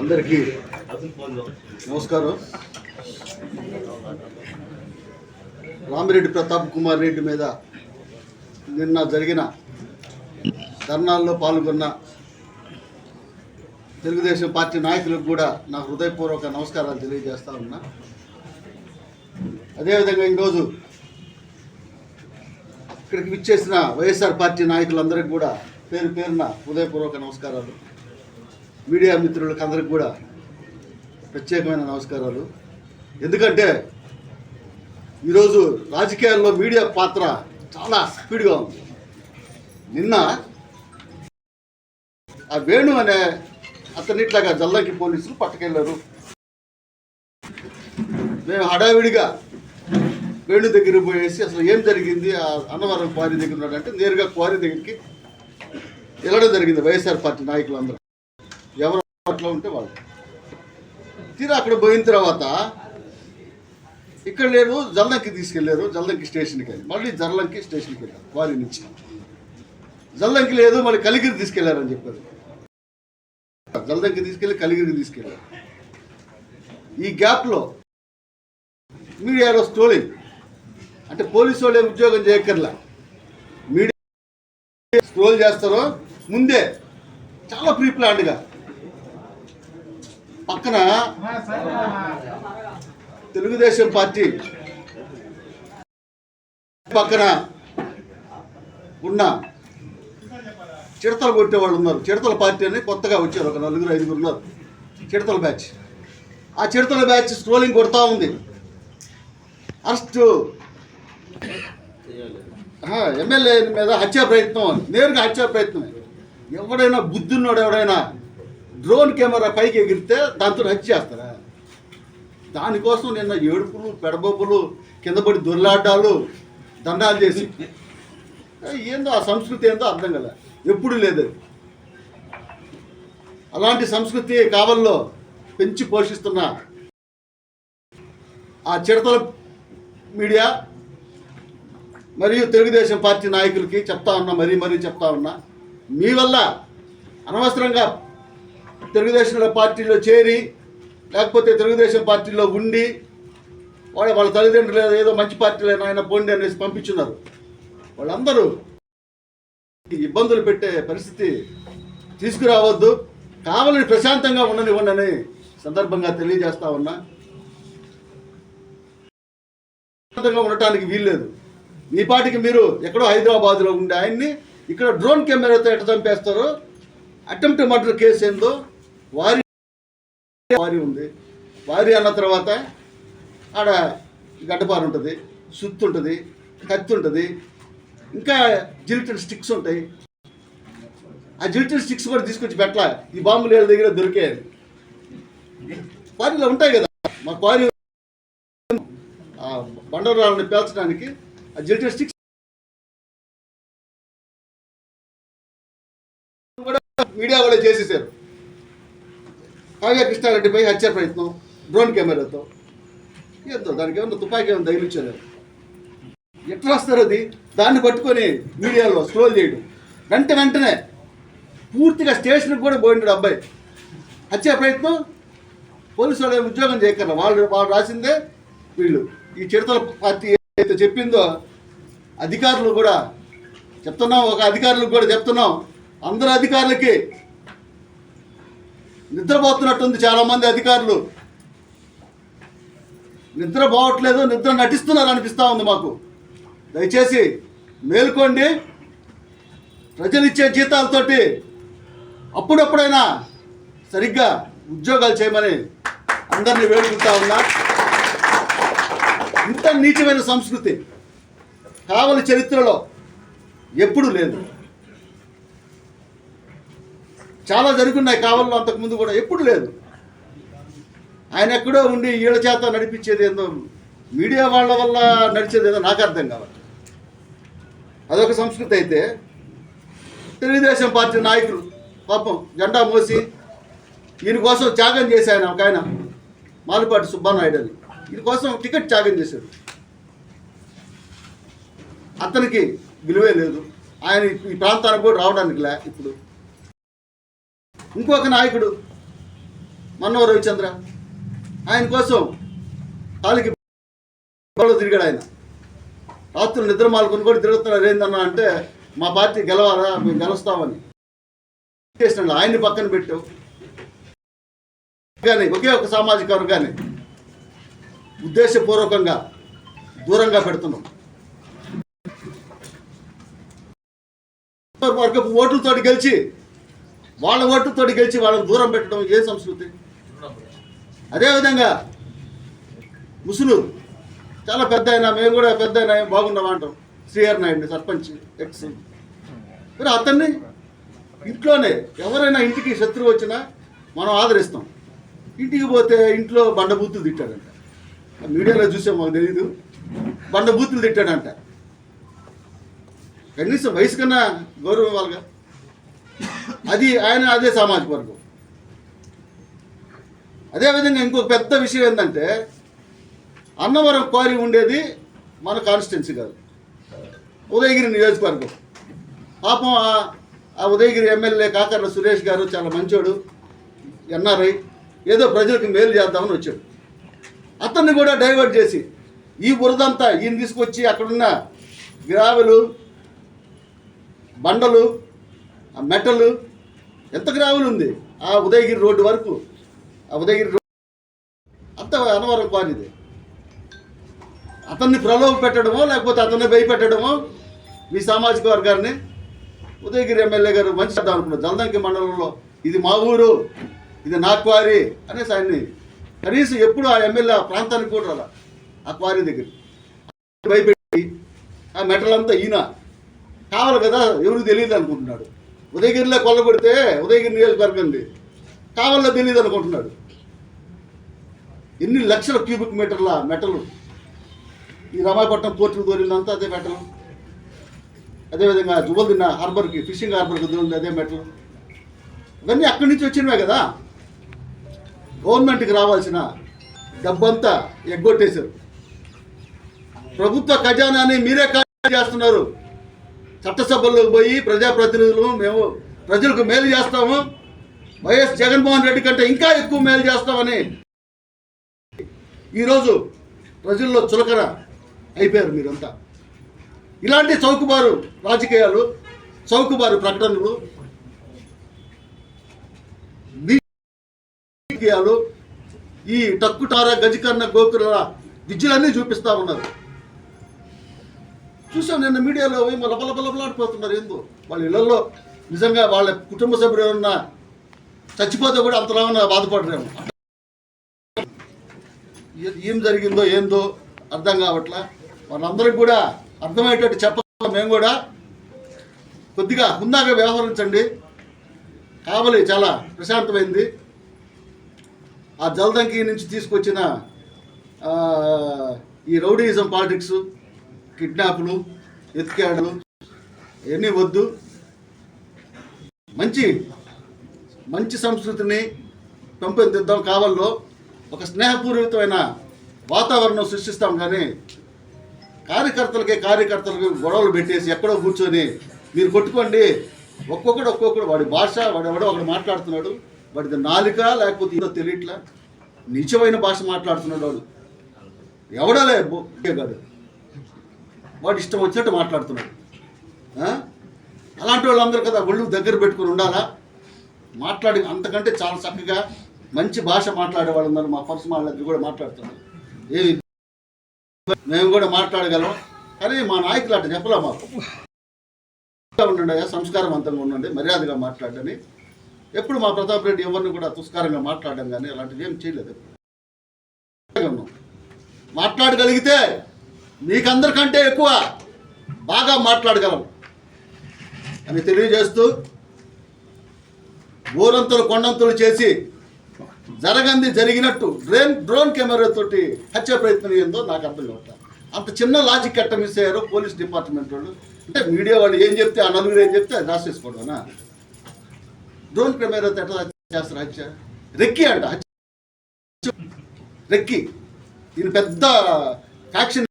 అందరికీ నమస్కారం. రామిరెడ్డి ప్రతాప్ కుమార్ రెడ్డి మీద నిన్న జరిగిన ధర్నాల్లో పాల్గొన్న తెలుగుదేశం పార్టీ నాయకులకు కూడా నా హృదయపూర్వక నమస్కారాలు తెలియజేస్తా ఉన్నా. అదేవిధంగా ఈరోజు ఇక్కడికి విచ్చేసిన వైఎస్ఆర్ పార్టీ నాయకులందరికీ కూడా పేరు పేరున హృదయపూర్వక నమస్కారాలు. మీడియా మిత్రులకు అందరికి కూడా ప్రత్యేకమైన నమస్కారాలు. ఎందుకంటే ఈరోజు రాజకీయాల్లో మీడియా పాత్ర చాలా స్పీడ్గా ఉంది. నిన్న ఆ వేణు అనే అతనిట్లాగా జల్లంకి పోలీసులు పట్టుకెళ్ళారు. మేము హడావిడిగా వేణు దగ్గర పోయేసి అసలు ఏం జరిగింది? ఆ అన్నవరం క్వారీ దగ్గర ఉన్నాడంటే నేరుగా క్వారీ దగ్గరికి వెళ్ళడం జరిగింది వైఎస్ఆర్ పార్టీ నాయకులందరూ. ఎవరు అట్లా ఉంటే వాళ్ళు. తీరా అక్కడ పోయిన తర్వాత ఇక్కడ లేరు జల్లంకి తీసుకెళ్ళారు జల్లంకి స్టేషన్కి వెళ్ళి మళ్ళీ జల్లంకి స్టేషన్కి వెళ్ళారు క్వారీ నుంచి. జల్లంకి లేదు మళ్ళీ కలిగిరి తీసుకెళ్ళారని చెప్పారు. జల్దంకి తీసుకెళ్ళి కలిగిరికి తీసుకెళ్ళారు. ఈ గ్యాప్లో మీడియాలో స్టోలింగ్. అంటే పోలీసు వాళ్ళు ఉద్యోగం చేయక్కర్లా. మీడియా స్క్రోల్ చేస్తారో ముందే చాలా ప్రీ ప్లాన్డ్గా పక్కన తెలుగుదేశం పార్టీ పక్కన ఉన్న చిడతలు కొట్టే వాళ్ళు ఉన్నారు. చిడతల పార్టీ అని కొత్తగా వచ్చారు ఒక నలుగురు ఐదుగురు ఉన్నారు. చిడతల బ్యాచ్. ఆ చిడతల బ్యాచ్ స్క్రోలింగ్ కొడతా ఉంది. అరెస్ట్. ఎమ్మెల్యే మీద హత్యా ప్రయత్నం నేరుగా హత్యా ప్రయత్నం. ఎవడైనా బుద్ధున్నాడు ఎవడైనా డ్రోన్ కెమెరా పైకి ఎగిరితే దాంతో హత్య చేస్తారా? దానికోసం నిన్న ఏడుపులు పెడబొబ్బులు కింద పడి దొర్లాడ్డాలు దండాలు చేసి. ఏందో ఆ సంస్కృతి ఏందో అర్థం కదా ఎప్పుడు లేదు అలాంటి సంస్కృతి కావల్లో పెంచి పోషిస్తున్న ఆ చిడతల మీడియా మరియు తెలుగుదేశం పార్టీ నాయకులకి చెప్తా ఉన్నా మరీ మరీ చెప్తా ఉన్నా మీ వల్ల అనవసరంగా తెలుగుదేశం పార్టీలో చేరి లేకపోతే తెలుగుదేశం పార్టీలో ఉండి వాళ్ళ వాళ్ళ తల్లిదండ్రులు ఏదో మంచి పార్టీలో ఆయన పోండి అనేసి పంపించున్నారు. వాళ్ళందరూ ఇబ్బందులు పెట్టే పరిస్థితి తీసుకురావద్దు. కావాలని ప్రశాంతంగా ఉండనివ్వండి అని సందర్భంగా తెలియజేస్తా ఉన్నా. ప్రశాంతంగా ఉండటానికి వీల్లేదు. మీ పాటికి మీరు ఎక్కడో హైదరాబాద్లో ఉండే ఆయన్ని ఇక్కడ డ్రోన్ కెమెరాతో ఎట్ట చంపేస్తారో అటెంప్ట్ మర్డర్ కేసు ఏందో వారి వారి ఉంది. వారి అన్న తర్వాత ఆడ గడ్డపారు ఉంటుంది సుత్తు ఉంటుంది కత్తి ఉంటుంది. ఇంకా జిలిటన్ స్టిక్స్ ఉంటాయి. ఆ జిలిటన్ స్టిక్స్ కూడా తీసుకొచ్చి పెట్టాల. ఈ బాంబులు ఏళ్ళ దగ్గర దొరికేది. క్వారీలో ఉంటాయి కదా. మా క్వారీ ఆ బండరాళ్ళని పేల్చడానికి ఆ జిలిటన్ స్టిక్స్ కూడా మీడియా వాళ్ళు చేసేసారు. కావ్య కృష్ణారెడ్డిపై హత్య ప్రయత్నం డ్రోన్ కెమెరాతో. ఏందో దానికి ఏమన్నా తుపాకీ ఏమైనా తగిలించలేదు ఎట్లా వస్తారు అది? దాన్ని పట్టుకొని మీడియాలో స్క్రోల్ చేయడం. వెంట వెంటనే పూర్తిగా స్టేషన్కి కూడా పోయిండు అబ్బాయి. వచ్చే ప్రయత్నం. పోలీసు వాళ్ళు ఉద్యోగం చేయకర్లా వాళ్ళు వాళ్ళు రాసిందే వీళ్ళు. ఈ చిడతల పార్టీ ఏదైతే చెప్పిందో అధికారులు కూడా చెప్తున్నాం ఒక అధికారులకు కూడా చెప్తున్నాం. అందరు అధికారులకి నిద్రపోతున్నట్టుంది చాలామంది అధికారులు. నిద్ర పోవట్లేదు నిద్ర నటిస్తున్నారు అనిపిస్తూ ఉంది మాకు. దయచేసి మేల్కోండి. ప్రజలు ఇచ్చే జీతాలతోటి అప్పుడప్పుడైనా సరిగ్గా ఉద్యోగాలు చేయమని అందరినీ వేడుకుంటా ఉన్నా. ఇంత నీచమైన సంస్కృతి కావలి చరిత్రలో ఎప్పుడూ లేదు. చాలా జరుగున్నాయి కావాలలో అంతకుముందు కూడా ఎప్పుడు లేదు. ఆయన ఎక్కడో ఉండి వీళ్ళ చేత నడిపించేది ఏందో మీడియా వాళ్ళ వల్ల నడిచేది ఏదో నాకు అర్థం కావాలి అదొక సంస్కృతి అయితే. తెలుగుదేశం పార్టీ నాయకులు పాపం జెండా మోసి ఈయన కోసం త్యాగం చేశాయన ఒక ఆయన మాలిపాటి సుబ్బానాయుడు అని. ఈయన కోసం టికెట్ త్యాగం చేశాడు. అతనికి విలువే లేదు. ఆయన ఈ ప్రాంతానికి కూడా రావడానికి లే ఇప్పుడు. ఇంకొక నాయకుడు మన్నవ రవిచంద్ర. ఆయన కోసం కాలికి తిరిగాడు ఆయన. రాత్రులు నిద్ర మాలుకొని కూడా తిరుగుతున్నారు. ఏందన్నా అంటే మా పార్టీ గెలవాలా? మేము గెలుస్తామని. చేసినాడు ఆయన్ని పక్కన పెట్టావు కానీ ఒకే ఒక సామాజిక వర్గాన్ని ఉద్దేశపూర్వకంగా దూరంగా పెడుతున్నాం. వర్గపు ఓట్లతో గెలిచి వాళ్ళ ఓట్లతో గెలిచి వాళ్ళని దూరం పెట్టడం ఏ సంస్కృతి? అదేవిధంగా ముసులు చాలా పెద్ద అయినా మేము కూడా పెద్ద అయినా బాగున్నావా అంటాం. శ్రీహరి నాయుడు సర్పంచ్ ఎక్స్. మరి అతన్ని ఇంట్లోనే ఎవరైనా ఇంటికి శత్రువు వచ్చినా మనం ఆదరిస్తాం. ఇంటికి పోతే ఇంట్లో బండబూతులు తిట్టాడంట. మీడియాలో చూసాం మాకు తెలీదు. బండబూతులు తిట్టాడంట. కనీసం వయసు కన్నా గౌరవం ఇవ్వాలిగా. అది ఆయన అదే సామాజిక వర్గం. అదేవిధంగా ఇంకొక పెద్ద విషయం ఏంటంటే అన్నవరం క్వారీ ఉండేది మన కాన్స్టిట్యున్సీ కాదు. ఉదయగిరి నియోజకవర్గం. పాపం ఆ- ఉదయగిరి ఎమ్మెల్యే కాకర్ల సురేష్ గారు చాలా మంచోడు ఎన్ఆర్ఐ ఏదో ప్రజలకు మేలు చేద్దామని వచ్చాడు. అతన్ని కూడా డైవర్ట్ చేసి ఈ బురదంతా ఈయన తీసుకొచ్చి అక్కడున్న గ్రావెలు బండలు ఆ మెటలు ఎంత గ్రావెల్ ఉంది? ఆ ఉదయగిరి రోడ్డు వరకు ఆ ఉదయగిరి రోడ్డు అంత అనవరం క్వారీది. అతన్ని ప్రలోభ పెట్టడమో లేకపోతే అతన్ని భయపెట్టడమో మీ సామాజిక వర్గాన్ని ఉదయగిరి ఎమ్మెల్యే గారు మంచి చేద్దాం అనుకున్నారు. జలదంకి మండలంలో ఇది మా ఊరు ఇది నా క్వారీ అనేసి ఆయన్ని కనీసం ఎప్పుడు ఆ ఎమ్మెల్యే ఆ ప్రాంతానికి కూడా రాలా ఆ క్వారీ దగ్గర. భయపెట్టి ఆ మెటల్ అంతా ఈయన. కావాలి కదా ఎవరు తెలియదు అనుకుంటున్నాడు. ఉదయగిరిలో కొల్లగొడితే ఉదయగిరి నియోజకవర్గంది. కావాలో తెలియదు అనుకుంటున్నాడు. ఎన్ని లక్షల క్యూబిక్ మీటర్ల మెటలు ఈ రమాయపట్నం పోర్టులు దూరిందంతా అదే మెటల్ అదేవిధంగా జువల్దిన్న హార్బర్కి ఫిషింగ్ హార్బర్కి దొరికింది అదే మెటల్ ఇవన్నీ అక్కడి నుంచి వచ్చినవే కదా. గవర్నమెంట్కి రావాల్సిన డబ్బంతా ఎగ్గొట్టేశారు. ప్రభుత్వ ఖజానాని మీరే ఖాళీ చేస్తున్నారు. చట్టసభల్లోకి పోయి ప్రజాప్రతినిధులు మేము ప్రజలకు మేలు చేస్తాము. వైఎస్ జగన్మోహన్ రెడ్డి కంటే ఇంకా ఎక్కువ మేలు చేస్తామని. ఈరోజు ప్రజల్లో చులకన అయిపోయారు మీరంతా. ఇలాంటి చౌకబారు రాజకీయాలు చౌకబారు ప్రకటనలు రాజకీయాలు ఈ టక్కుటార గజకర్ణ గోకుల విద్యలన్నీ చూపిస్తా ఉన్నారు. చూసాం నిన్న మీడియాలో పోయి మళ్ళీ బల బలబలాడిపోతున్నారు ఏందో. వాళ్ళ ఇళ్ళలో నిజంగా వాళ్ళ కుటుంబ సభ్యులు ఏమన్నా చచ్చిపోతే కూడా అంతలా బాధపడరేమో. బాధపడలేము ఏం జరిగిందో ఏందో అర్థం కావట్లా? వాళ్ళందరికీ కూడా అర్థమయ్యేటట్టు చెప్పాలి మేము కూడా కొద్దిగా హుందాగా వ్యవహరించండి. కావలి చాలా ప్రశాంతమైంది. ఆ జలదంకి నుంచి తీసుకొచ్చిన ఈ రౌడీయిజం పాలిటిక్స్ కిడ్నాప్లు ఎత్తుకేడలు ఇవన్నీ వద్దు. మంచి మంచి సంస్కృతిని పెంపొందిద్దాం కావల్లో. ఒక స్నేహపూరితమైన వాతావరణం సృష్టిస్తాం కానీ కార్యకర్తలకి కార్యకర్తలకి గొడవలు పెట్టేసి ఎక్కడో కూర్చొని మీరు కొట్టుకోండి. ఒక్కొక్కడు ఒక్కొక్కడు వాడి భాష వాడు ఎవడో ఒకడు మాట్లాడుతున్నాడు. వాడిది నాలుక లేకపోతే ఏదో తెలియట్లా? నిజమైన భాష మాట్లాడుతున్నాడు వాడు. ఎవడలే గాడు? వాడు ఇష్టం వచ్చినట్టు మాట్లాడుతున్నాడు. అలాంటి వాళ్ళందరూ కదా ఒళ్ళు దగ్గర పెట్టుకుని ఉండాలా? మాట్లాడి అంతకంటే చాలా చక్కగా మంచి భాష మాట్లాడే వాళ్ళు ఉన్నారు మా పర్సు వాళ్ళ దగ్గర కూడా మాట్లాడుతున్నారు. ఏమి మేము కూడా మాట్లాడగలం. కానీ మా నాయకులు అట్లా చెప్పలే మాకు. ఉండండి అయ్యా, సంస్కారవంతంగా ఉండండి మర్యాదగా మాట్లాడని ఎప్పుడు మా ప్రతాప్ రెడ్డి ఎవరిని కూడా తుస్కారంగా మాట్లాడడం కానీ అలాంటివి ఏం చేయలేదు. మాట్లాడగలిగితే మీకందరికంటే ఎక్కువ బాగా మాట్లాడగలం అని తెలియజేస్తూ ఊరంతులు కొండంతులు చేసి జరగంది జరిగినట్టు డ్రోన్ డ్రోన్ కెమెరాతోటి హత్య ప్రయత్నం ఏందో నాకు అర్థం కావట్లేదు. అంత చిన్న లాజిక్ కట్ట మిస్ అయ్యారో పోలీస్ డిపార్ట్మెంట్ వాళ్ళు. అంటే మీడియా వాళ్ళు ఏం చెప్తే ఆ నలుగురు ఏం చెప్తే అది రాసేసుకోవడమనా? డ్రోన్ కెమెరాతో ఎట్లా చేస్తారు హత్య? రెక్కి అంట హత్య రెక్కి. ఇది పెద్ద ఫ్యాక్షన్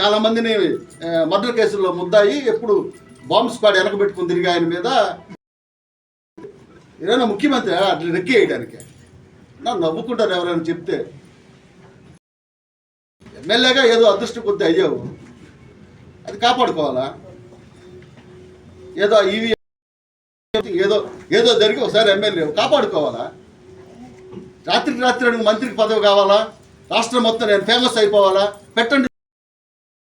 చాలా మందిని మర్డర్ కేసుల్లో ముద్దాయి. ఎప్పుడు బాంబ్ స్క్వాడ్ వెనకబెట్టుకుని తిరిగి ఆయన మీద. ఏదైనా ముఖ్యమంత్రి అట్లా రెక్కి వేయడానికి నా నవ్వుకుంటారు ఎవరైనా చెప్తే. ఎమ్మెల్యేగా ఏదో అదృష్టం కొద్ది అయ్యావు. అది కాపాడుకోవాలా? ఏదో ఈవీ ఏదో ఏదో జరిగి ఒకసారి ఎమ్మెల్యే కాపాడుకోవాలా? రాత్రికి రాత్రి నువ్వు మంత్రికి పదవి కావాలా? రాష్ట్రం మొత్తం నేను ఫేమస్ అయిపోవాలా? పెట్టండి.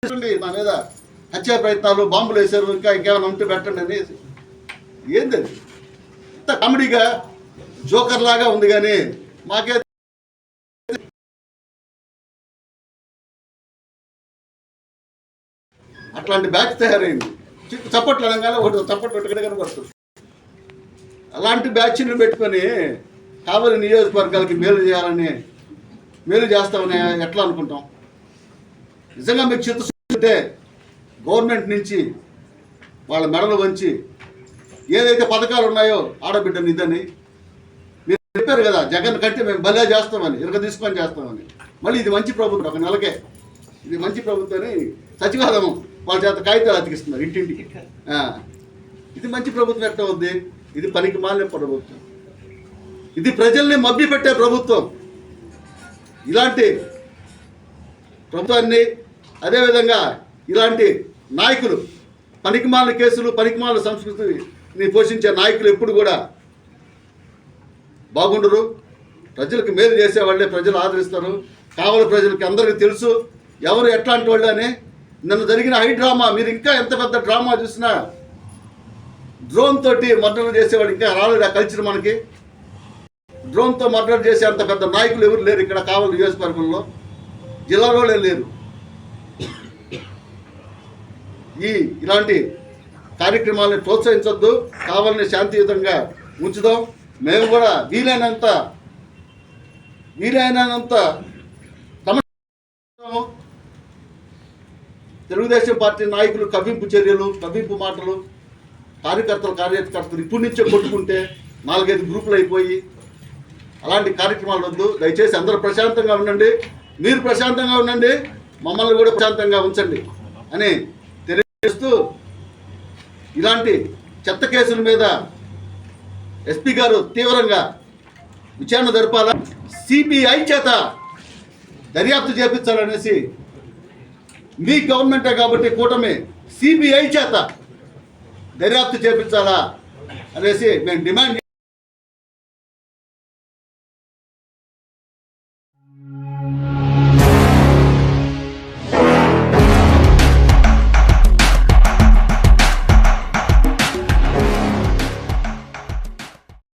పెట్టండి నా మీద హత్యా ప్రయత్నాలు బాంబులు వేశారు ఇంకా ఇంకేమైనా ఉంటే పెట్టండి అనేసి. ఏంది అది? ఇంత కామెడీగా జోకర్ లాగా ఉంది కానీ మాకే అట్లాంటి బ్యాచ్ తయారైంది. చప్పట్లు అనగానే ఒకటి చప్పట్లు ఒకటి కనబడుతుంది అలాంటి బ్యాచ్లు పెట్టుకొని కావలి నియోజకవర్గాలకి మేలు చేయాలని మేలు చేస్తామని ఎట్లా అనుకుంటాం? నిజంగా మీకు చిత్తశుద్ధి గవర్నమెంట్ నుంచి వాళ్ళ మెడలు వంచి ఏదైతే పథకాలు ఉన్నాయో ఆడబిడ్డ నిధని చెప్పారు కదా జగన్ కంటే మేము భలే చేస్తామని ఇరగ తీసుకొని చేస్తామని. మళ్ళీ ఇది మంచి ప్రభుత్వం ఒక నెలకే. ఇది మంచి ప్రభుత్వం అని సచివాలయం వాళ్ళ చేత కాగితాలు అతికిస్తున్నారు ఇంటింటికి. ఇది మంచి ప్రభుత్వం ఎట్లా ఉంది? ఇది పనికి మాలిన ప్రభుత్వం. ఇది ప్రజల్ని మబ్బి పెట్టే ప్రభుత్వం. ఇలాంటి ప్రభుత్వాన్ని అదేవిధంగా ఇలాంటి నాయకులు పనికిమాల కేసులు పనికిమాల సంస్కృతిని పోషించే నాయకులు ఎప్పుడు కూడా బాగుండరు. ప్రజలకు మేలు చేసేవాళ్ళే ప్రజలు ఆదరిస్తారు. కావాలి ప్రజలకి అందరికీ తెలుసు. ఎవరు ఎట్లాంటి వాళ్ళు అని. నిన్న జరిగిన హై డ్రామా మీరు ఇంకా ఎంత పెద్ద డ్రామా చూసినా డ్రోన్ తోటి మర్డర్ చేసేవాడు ఇంకా రాలేదు ఆ కల్చర్ మనకి. డ్రోన్తో మర్డర్ చేసే అంత పెద్ద నాయకులు ఎవరు లేరు ఇక్కడ కావాలి నియోజకవర్గంలో. జిల్లాలో లేరు. ఈ ఇలాంటి కార్యక్రమాలను ప్రోత్సహించొద్దు. కావాలని శాంతియుతంగా ఉంచుదాం. మేము కూడా వీలైనంత వీలైనంత తమ తెలుగుదేశం పార్టీ నాయకులు కవ్వింపు చర్యలు కవ్వింపు మాటలు కార్యకర్తలు కార్యకర్తలు ఇప్పటి నుంచే కొట్టుకుంటే నాలుగైదు గ్రూపులు అయిపోయి అలాంటి కార్యక్రమాలు వద్దు. దయచేసి అందరూ ప్రశాంతంగా ఉండండి. మీరు ప్రశాంతంగా ఉండండి. మమ్మల్ని కూడా ప్రశాంతంగా ఉంచండి అని తెలియజేస్తూ ఇలాంటి చెత్త కేసుల మీద ఎస్పీ గారు తీవ్రంగా విచారణ జరపాల? సిబిఐ చేత దర్యాప్తు చేపించాలనేసి మీ గవర్నమెంటే కాబట్టి కూటమి సిబిఐ చేత దర్యాప్తు చేపించాలా అనేసి మేము డిమాండ్